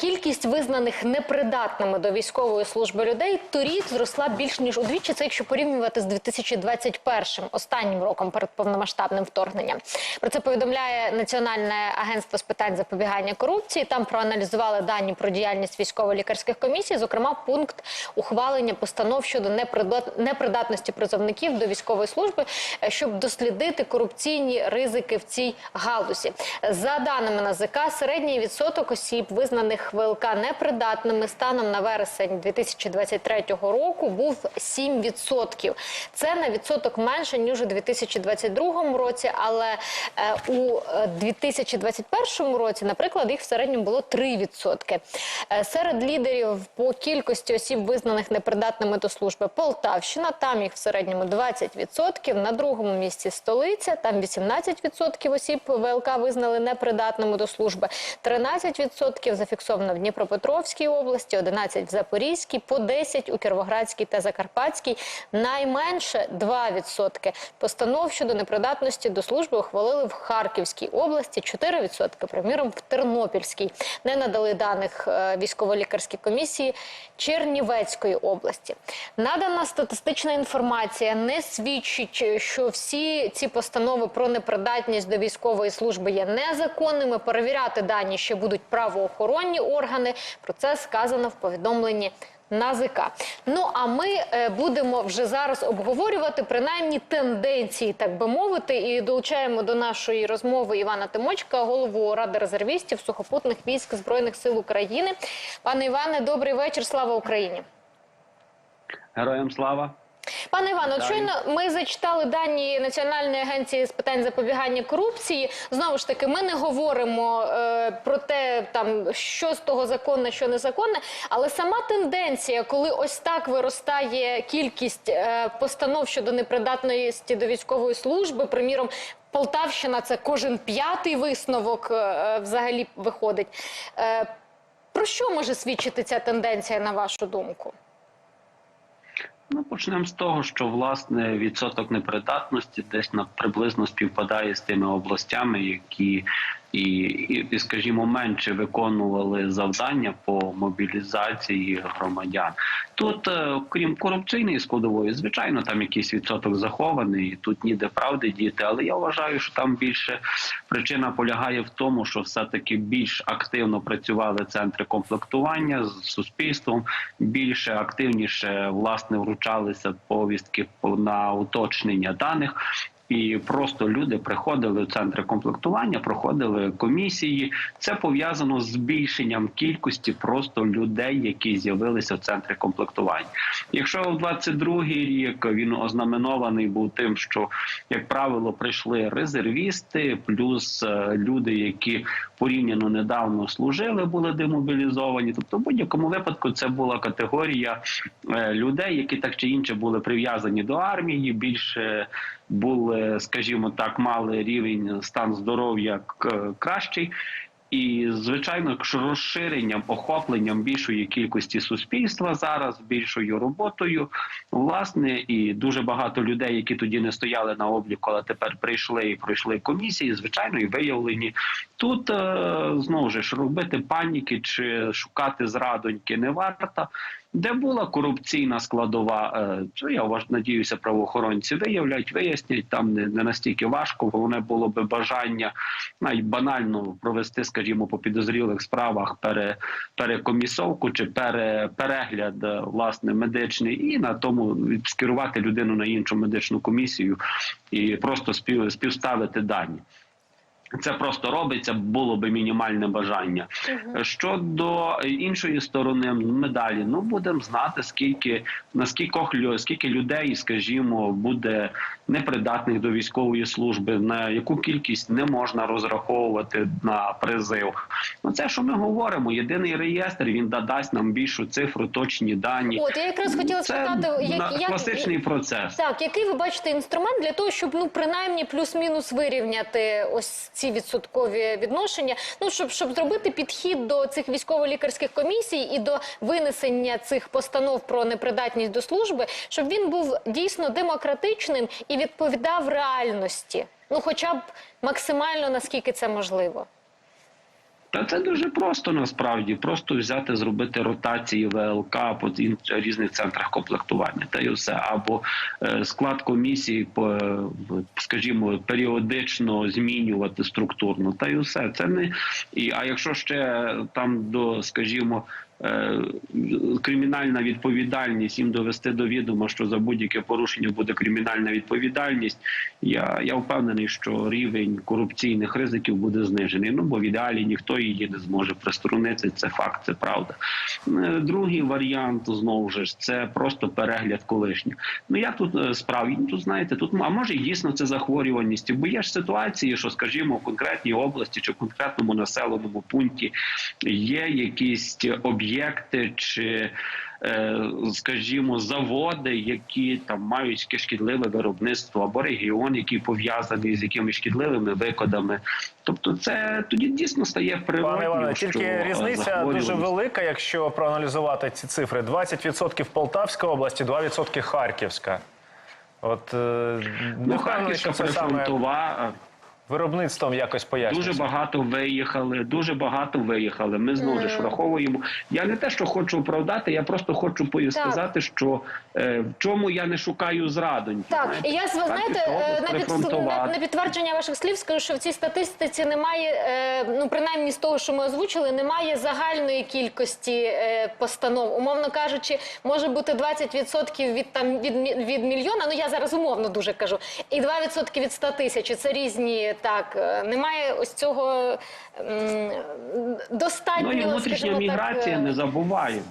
Кількість визнаних непридатними до військової служби людей торік зросла більш ніж удвічі. Це якщо порівнювати з 2021 останнім роком перед повномасштабним вторгненням. Про це повідомляє Національне агентство з питань запобігання корупції. Там проаналізували дані про діяльність військово-лікарських комісій, зокрема пункт ухвалення постанов щодо непридат- непридатності призовників до військової служби, е, щоб дослідити корупційні ризики в цій галузі. За даними НАЗК, середній відсоток осіб, визнаних ВЛК непридатними станом на вересень 2023 року, був 7%. Це на відсоток менше ніж у 2022 році, але е, у е, 2021 році, наприклад, їх в середньому було 3%. Е, Серед лідерів по кількості осіб, визнаних непридатними до служби, Полтавщина, там їх в середньому 20%, на другому місці столиця, там 18% осіб ВЛК визнали непридатними до служби, 13% зафіксовано в Дніпропетровській області, 11% в Запорізькій, по 10% у Кіровоградській та Закарпатській, найменше 2%. Постанов щодо непридатності до служби ухвалили в Харківській області, 4%, приміром, в Тернопільській. Не надали даних е, військово-лікарській комісії Чернівецької області. Надана статистична інформація не свідчить, що всі ці постанови про непридатність до військової служби є незаконними. Перевіряти дані ще будуть правоохоронні органи. Про це сказано в повідомленні. НАЗК. Ну а ми е, будемо вже зараз обговорювати принаймні тенденції, так би мовити, і долучаємо до нашої розмови Івана Тимочка, голову ради резервістів сухопутних військ збройних сил України. Пане Іване, добрий вечір. Слава Україні. Героям слава. Пане Іване, от щойно ми зачитали дані Національної агенції з питань запобігання корупції. Знову ж таки, ми не говоримо е, про те, там що з того законне, що незаконне, але сама тенденція, коли ось так виростає кількість е, постанов щодо непридатності до військової служби, приміром. Полтавщина це кожен п'ятий висновок е, взагалі виходить. Е, про що може свідчити ця тенденція, на вашу думку? Ну почнемо з того, що власне відсоток непридатності десь на приблизно співпадає з тими областями, які і, і, скажімо, менше виконували завдання по мобілізації громадян. Тут, е, крім корупційної складової, звичайно, там якийсь відсоток захований, тут ніде правди діти. Але я вважаю, що там більше причина полягає в тому, що все-таки більш активно працювали центри комплектування з суспільством, більше активніше власне вручалися повістки по- на уточнення даних. І просто люди приходили в центри комплектування, проходили комісії. Це пов'язано з збільшенням кількості просто людей, які з'явилися в центрі комплектування. Якщо в 22-й рік він ознаменований був тим, що як правило прийшли резервісти, плюс е, люди, які порівняно недавно служили, були демобілізовані. Тобто, в будь-якому випадку це була категорія е, людей, які так чи інше були прив'язані до армії, більше були, скажімо так, мали рівень стан здоров'я к- кращий. І звичайно, розширенням, охопленням більшої кількості суспільства зараз, більшою роботою, власне, і дуже багато людей, які тоді не стояли на обліку, але тепер прийшли і пройшли комісії, звичайно, і виявлені. Тут е, знову ж робити паніки чи шукати зрадоньки не варто. Де була корупційна складова, е, це я вваж- надіюся, правоохоронці виявлять, вияснять там не, не настільки важко. Головне було би бажання навіть банально провести, скажімо, по підозрілих справах пере, перекомісовку чи пере, перегляд е, власне медичний, і на тому скерувати людину на іншу медичну комісію і просто спів, співставити дані. Це просто робиться, було би мінімальне бажання. Щодо іншої сторони медалі, ну будемо знати, скільки наскільки скільки людей, скажімо, буде непридатних до військової служби, на яку кількість не можна розраховувати на призив. Ну це що ми говоримо? Єдиний реєстр він дасть нам більшу цифру, точні дані. От я якраз хотіла спитати, як, як класичний процес. Так, який ви бачите інструмент для того, щоб ну принаймні плюс-мінус вирівняти ось ці відсоткові відношення? Ну щоб щоб зробити підхід до цих військово-лікарських комісій і до винесення цих постанов про непридатність до служби, щоб він був дійсно демократичним і відповідав реальності, ну хоча б максимально наскільки це можливо. Та це дуже просто насправді. Просто взяти, зробити ротації ВЛК по різних центрах комплектування, та й все. Або е, склад комісії, скажімо, періодично змінювати структурно, та й все. Це не і а якщо ще там до, скажімо. Е, Кримінальна відповідальність їм довести до відома, що за будь-яке порушення буде кримінальна відповідальність. Я, я впевнений, що рівень корупційних ризиків буде знижений. Ну бо в ідеалі ніхто її не зможе приструнити. Це факт, це правда. Е, Другий варіант знову ж це просто перегляд колишніх. Ну я тут е, справді ну, тут знаєте, тут а може дійсно це захворюваність, бо є ж ситуації, що скажімо, в конкретній області чи в конкретному населеному пункті є якісь об'єкти чи. е, Скажімо, заводи, які там мають шкідливе виробництво, або регіон, який пов'язаний з якимись шкідливими викладами. Тобто, це тоді дійсно стає природньо. Пане Іване, тільки різниця дуже велика, якщо проаналізувати ці цифри: 20% Полтавська області, 2% Харківська. От е, Ну, Харківська що саме прифронтова. Виробництвом якось пояснюється. Дуже багато виїхали, дуже багато виїхали. Ми знову ж враховуємо. Я не те, що хочу оправдати, я просто хочу сказати, що е, в чому я не шукаю зрадоньки. Так, і я ви знаєте, е, на, під, на, підтвердження ваших слів скажу, що в цій статистиці немає, е, ну принаймні з того, що ми озвучили, немає загальної кількості е, постанов. Умовно кажучи, може бути 20% від там від, від мільйона. Ну я зараз умовно дуже кажу, і 2% від 100 тисяч. Це різні так. е, Немає ось цього достатньо. Ну і внутрішня міграція, так, е, не забуваємо.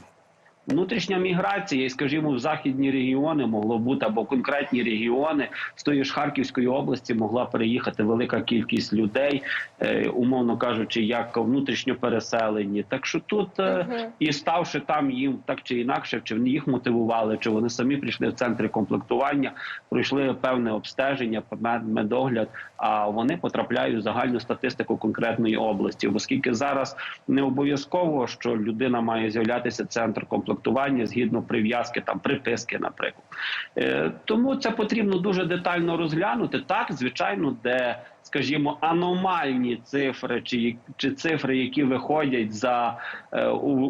Внутрішня міграція, скажімо, в західні регіони могло бути або конкретні регіони з тої ж Харківської області могла переїхати велика кількість людей, е, умовно кажучи, як внутрішньо переселені. Так що тут е, і ставши там їм так чи інакше, чи їх мотивували, чи вони самі прийшли в центри комплектування, пройшли певне обстеження, мед- медогляд. А вони потрапляють в загальну статистику конкретної області, оскільки зараз не обов'язково, що людина має з'являтися центр комплектування згідно прив'язки там приписки, наприклад. Е, тому це потрібно дуже детально розглянути. Так, звичайно, де. Скажімо, аномальні цифри, чи, чи цифри, які виходять за е,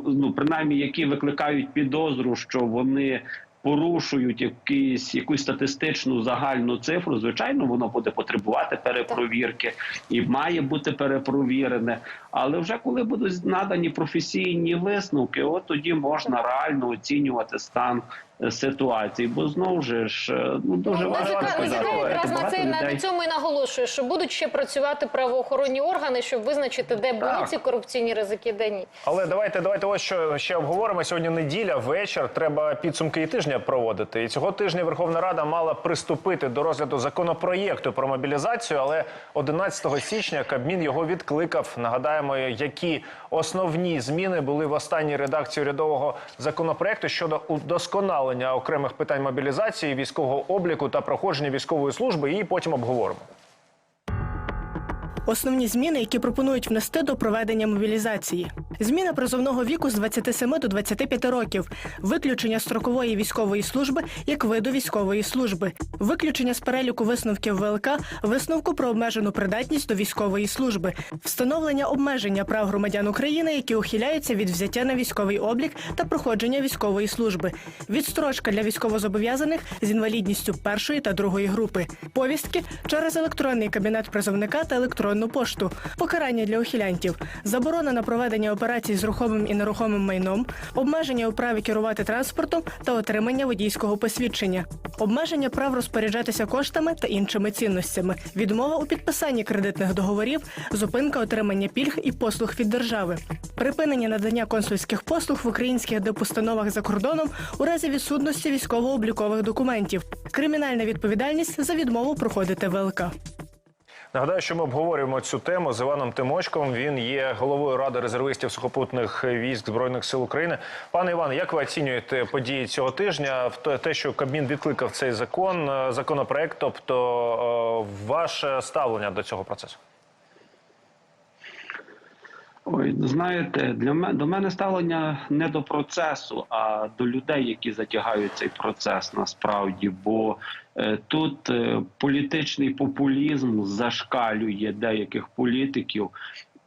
ну принаймні, які викликають підозру, що вони порушують якісь якусь статистичну загальну цифру, звичайно, воно буде потребувати перепровірки і має бути перепровірене. Але вже коли будуть надані професійні висновки, от тоді можна реально оцінювати стан е, ситуації. Бо знову ж е, ну дуже Ну, важко якраз на, це, на цьому і наголошує, що будуть ще працювати правоохоронні органи, щоб визначити, де були Так. ці корупційні ризики, де ні. Але давайте, давайте ось що ще обговоримо. Сьогодні неділя, вечір. Треба підсумки і тижня проводити. І цього тижня Верховна Рада мала приступити до розгляду законопроєкту про мобілізацію, але 11 січня Кабмін його відкликав. Нагадаємо, які основні зміни були в останній редакції урядового законопроекту щодо удосконалення окремих питань мобілізації, військового обліку та проходження військової служби. І потім обговоримо. Основні зміни, які пропонують внести до проведення мобілізації. Зміна призовного віку з 27 до 25 років, виключення строкової військової служби як виду військової служби, виключення з переліку висновків ВЛК, висновку про обмежену придатність до військової служби, встановлення обмеження прав громадян України, які ухиляються від взяття на військовий облік та проходження військової служби, відстрочка для військовозобов'язаних з інвалідністю першої та другої групи, повістки через електронний кабінет призовника та електронну пошту, покарання для ухилянтів, заборона на проведення операцій з рухомим і нерухомим майном, обмеження у праві керувати транспортом та отримання водійського посвідчення, обмеження прав розпоряджатися коштами та іншими цінностями, відмова у підписанні кредитних договорів, зупинка отримання пільг і послуг від держави, припинення надання консульських послуг в українських депустановах за кордоном у разі відсутності військово-облікових документів, кримінальна відповідальність за відмову проходити ВЛК. Нагадаю, що ми обговорюємо цю тему з Іваном Тимочком. Він є головою ради резервистів сухопутних військ збройних сил України. Пане Іване, як ви оцінюєте події цього тижня? Те, що Кабмін відкликав цей закон, е, законопроект, тобто е, ваше ставлення до цього процесу? Ой, знаєте, для мене до мене ставлення не до процесу, а до людей, які затягають цей процес насправді. Бо е, тут е, політичний популізм зашкалює деяких політиків.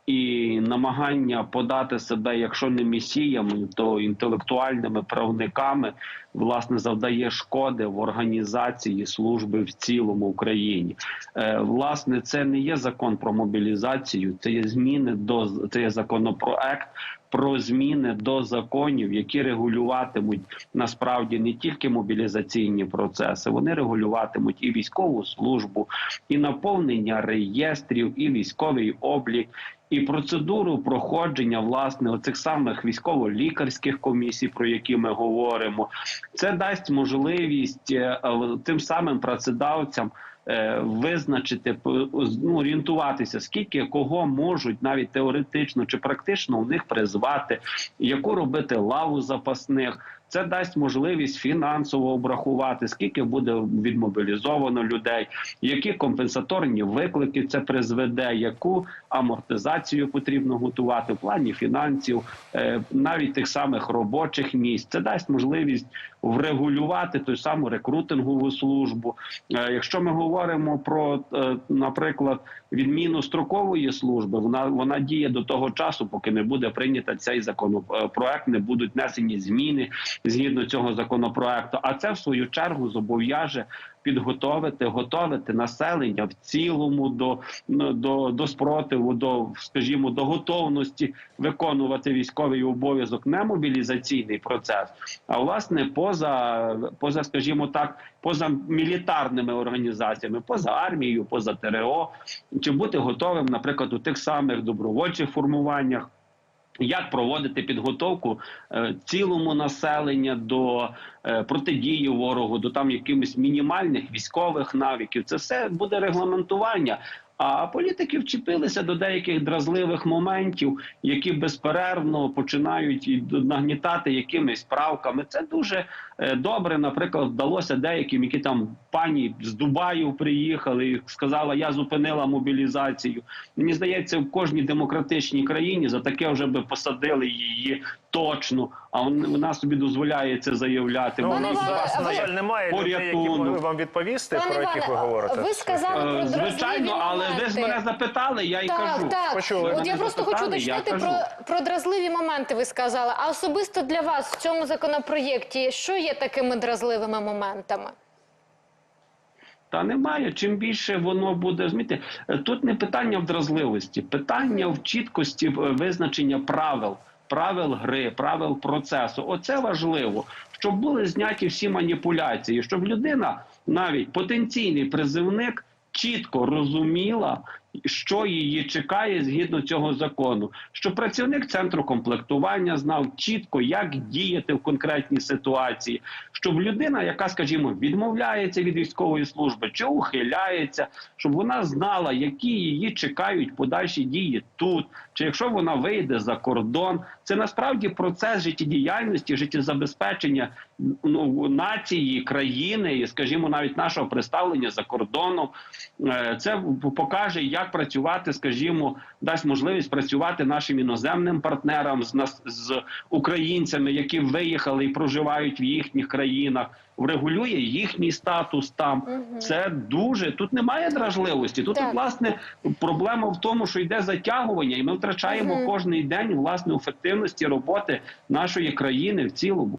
І намагання подати себе, якщо не місіями, то інтелектуальними правниками, власне, завдає шкоди в організації служби в цілому Україні. Е, власне, це не є закон про мобілізацію, це є зміни до це є законопроект. Про зміни до законів, які регулюватимуть насправді не тільки мобілізаційні процеси, вони регулюватимуть і військову службу, і наповнення реєстрів, і військовий облік, і процедуру проходження власне оцих самих військово-лікарських комісій, про які ми говоримо. Це дасть можливість е, е, тим самим працедавцям. Е, Визначити ну, орієнтуватися, скільки кого можуть навіть теоретично чи практично у них призвати, яку робити лаву запасних. Це дасть можливість фінансово обрахувати, скільки буде відмобілізовано людей, які компенсаторні виклики це призведе, яку амортизацію потрібно готувати в плані фінансів, е, навіть тих самих робочих місць. Це дасть можливість врегулювати ту саму рекрутингову службу. Е, Якщо ми говоримо про, е, наприклад, відміну строкової служби, вона вона діє до того часу, поки не буде прийнята цей законопроект, не будуть внесені зміни згідно цього законопроекту. А це в свою чергу зобов'яже підготовити, готовити населення в цілому до, ну, до, до спротиву, до скажімо, до готовності виконувати військовий обов'язок, не мобілізаційний процес, а власне поза, поза, скажімо так, поза мілітарними організаціями, поза армією, поза ТРО, чи бути готовим, наприклад, у тих самих добровольчих формуваннях. Як проводити підготовку е, цілому населення до е, протидії ворогу, до там якимось мінімальних військових навиків? Це все буде регламентування. А політики вчепилися до деяких дразливих моментів, які безперервно починають нагнітати якимись правками. Це дуже е, добре. Наприклад, вдалося деяким, які там пані з Дубаю приїхали і сказала, я зупинила мобілізацію. Мені здається, в кожній демократичній країні за таке вже би посадили її точно. А вон- вона собі дозволяє це заявляти. Ну, у Пане нас Іване, на жаль, немає людей, які могли вам відповісти, про яких ви говорите. ви сказали про Е, Звичайно, але ви ж мене запитали, я й Так, кажу. так. Почули. От я просто хочу уточнити про, про дразливі моменти. Ви сказали. А особисто для вас в цьому законопроєкті що є такими дразливими моментами? Та немає. Чим більше воно буде розумієте, тут не питання в дразливості, питання в чіткості е, визначення правил, правил гри, правил процесу. Оце важливо, щоб були зняті всі маніпуляції, щоб людина, навіть потенційний призивник, чітко розуміла, що її чекає згідно цього закону. Щоб працівник центру комплектування знав чітко, як діяти в конкретній ситуації, щоб людина, яка, скажімо, відмовляється від військової служби чи ухиляється, щоб вона знала, які її чекають подальші дії тут, чи якщо вона вийде за кордон, це насправді процес життєдіяльності, життєзабезпечення ну, нації, країни і, скажімо, навіть нашого представлення за кордоном. Е, Це покаже, як працювати, скажімо, дасть можливість працювати нашим іноземним партнерам з нас з українцями, які виїхали і проживають в їхніх країнах. Врегулює їхній статус там. Це дуже тут немає дражливості. Тут Так. власне проблема в тому, що йде затягування, і ми втрачаємо Мгм. кожний день власне ефективності роботи нашої країни в цілому.